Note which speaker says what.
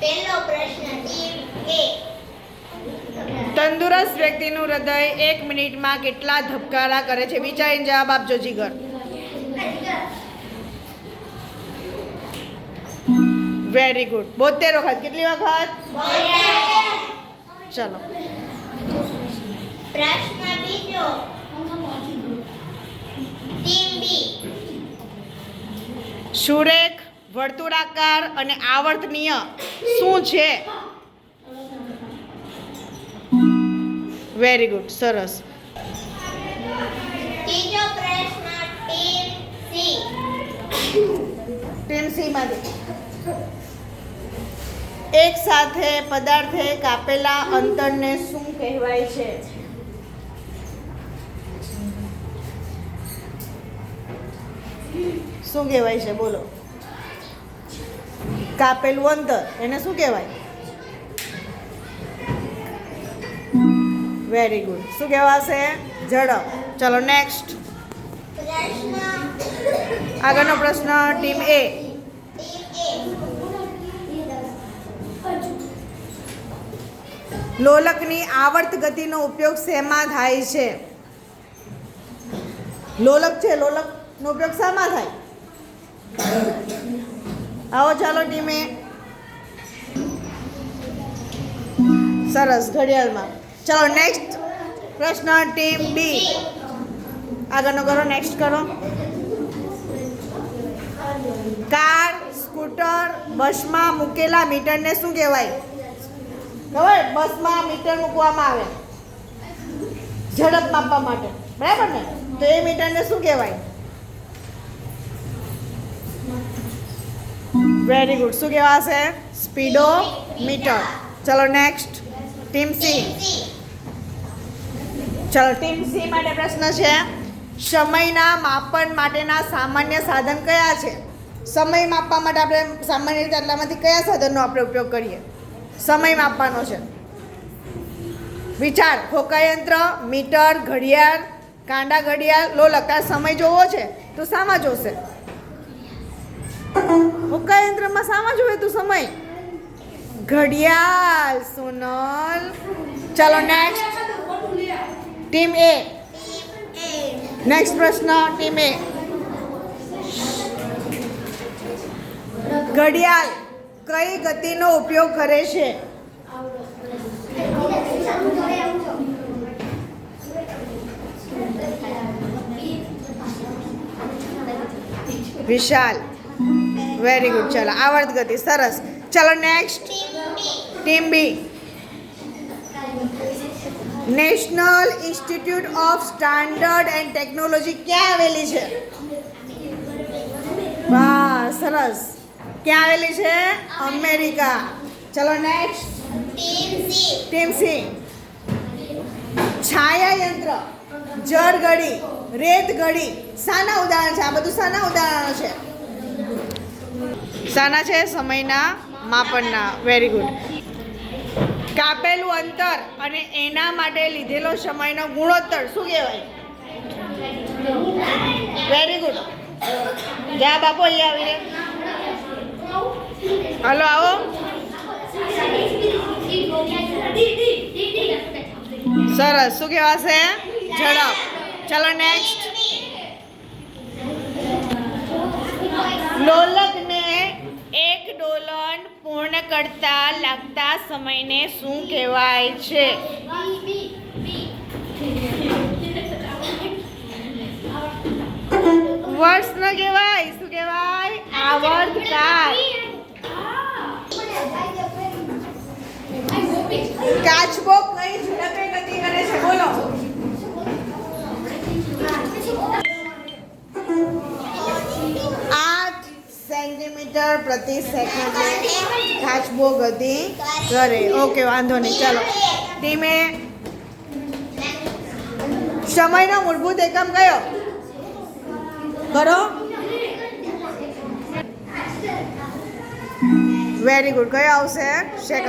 Speaker 1: પહેલો પ્રશ્ન ટીમ એ.
Speaker 2: તંદુરસ્ત વ્યક્તિનું હૃદય એક મિનિટમાં કેટલા ધબકારા કરે છે? વિચારીને જવાબ આપજો જીગર. વેરી ગુડ બોતેર વખત. કેટલી વખત? ચલો.
Speaker 1: પ્રશ્ન બીજો. Team B.
Speaker 2: સુરેખ વર્તુળાકાર અને આવર્તનીય. શું છે? વેરી ગુડ સરસ.
Speaker 1: ત્રીજો પ્રશ્ન ટીમ સી.
Speaker 2: ટીમ સી માંથી. એક સાથે પદાર્થે કાપેલા અંતરને શું કહેવાય છે? શું કહેવાય છે? બોલો. કાપેલું અંતર એને શું કહેવાય? વેરી ગુડ શું કહેવાશે? ઝડપ. ચલો નેક્સ્ટ આગળનો પ્રશ્ન, ટીમ એ લોલકની આવર્ત ગતિનો ઉપયોગ શેમાં થાય છે? લોલક છે, લોલકનો ઉપયોગ શેમાં થાય? આવો ચાલો ટીમે. સરસ, ઘડિયાળમાં. ચાલો નેક્સ્ટ પ્રશ્ન ટીમ બી આગળનો કરો નેક્સ્ટ કરો. કાર, સ્કૂટર, બસમાં મૂકેલા મીટરને શું કહેવાય? ખબર? બસમાં મીટર મૂકવામાં આવે. ઝડપ માપવા માટે. બરાબર ને? તો એ મીટરને શું કહેવાય? વેરી ગુડ શું કહેવાશે સ્પીડો મીટર ચલો નેક્સ્ટ ટીમ સી ચલો ટીમ સી માટે પ્રશ્ન છે, સમયના માપન માટેના સામાન્ય સાધન કયા છે? સમય માપવા માટે આપણે સામાન્ય રીતે આટલામાંથી કયા સાધનનો આપણે ઉપયોગ કરીએ? સમય માપવાનો છે. વિચાર ખોકાયંત્ર મીટર, ઘડિયાળ, કાંડા, ઘડિયાળ લો લગતા સમય જોવો છે તો શામાં જોશે. હોકાયંત્રમાં શામાં જોવે તું સમય? ઘડિયાળ, સોનલ. ચાલો નેક્સ્ટ ટીમ એ નેક્સ્ટ પ્રશ્ન, ટીમ એ ઘડિયાળ કઈ ગતિનો ઉપયોગ કરે છે? વિશાલ. વેરી ગુડ ચલો આવર્ત ગતિ સરસ ચલો next team B National Institute of Standard and Technology ક્યાં આવેલી છે? વાહ, સરસ. ક્યાં આવેલી છે? અમેરિકા. ચલો નેક્સ્ટ
Speaker 1: ટીમ સી
Speaker 2: છાયા યંત્ર જળ ઘડી, રેત ઘડી. શાના ઉદાહરણ છે. આ બધું શાના ઉદાહરણો છે. શાના છે સમયના માપનના. વેરી ગુડ કાપેલું અંતર અને એના માટે લીધેલો સમયનો ગુણોત્તર શું કહેવાય? વેરી ગુડ જા બાપુ અહીંયા આવીને. હલો, આવો. સરસ. શું કહેવાશે? ઝડપ. ચલો નેક્સ્ટ લોલકને એક ડોલન પૂર્ણ કરતા લાગતા સમયને શું કહેવાય છે? વર્ષ ન કહેવાય શું કહેવાય? આવર્તકાળ કાચબો કઈ ઝડપે ગતિ કરે છે બોલો આઠ સેન્ટીમીટર પ્રતિ સેકન્ડે કાચબો ગતિ કરે. ઓકે વાંધો નહીં. ચાલો. ધીમે. સમયનો મૂળભૂત એકમ કયો? કરો. વેરી ગુડ કયો આવશે? સેકન્ડ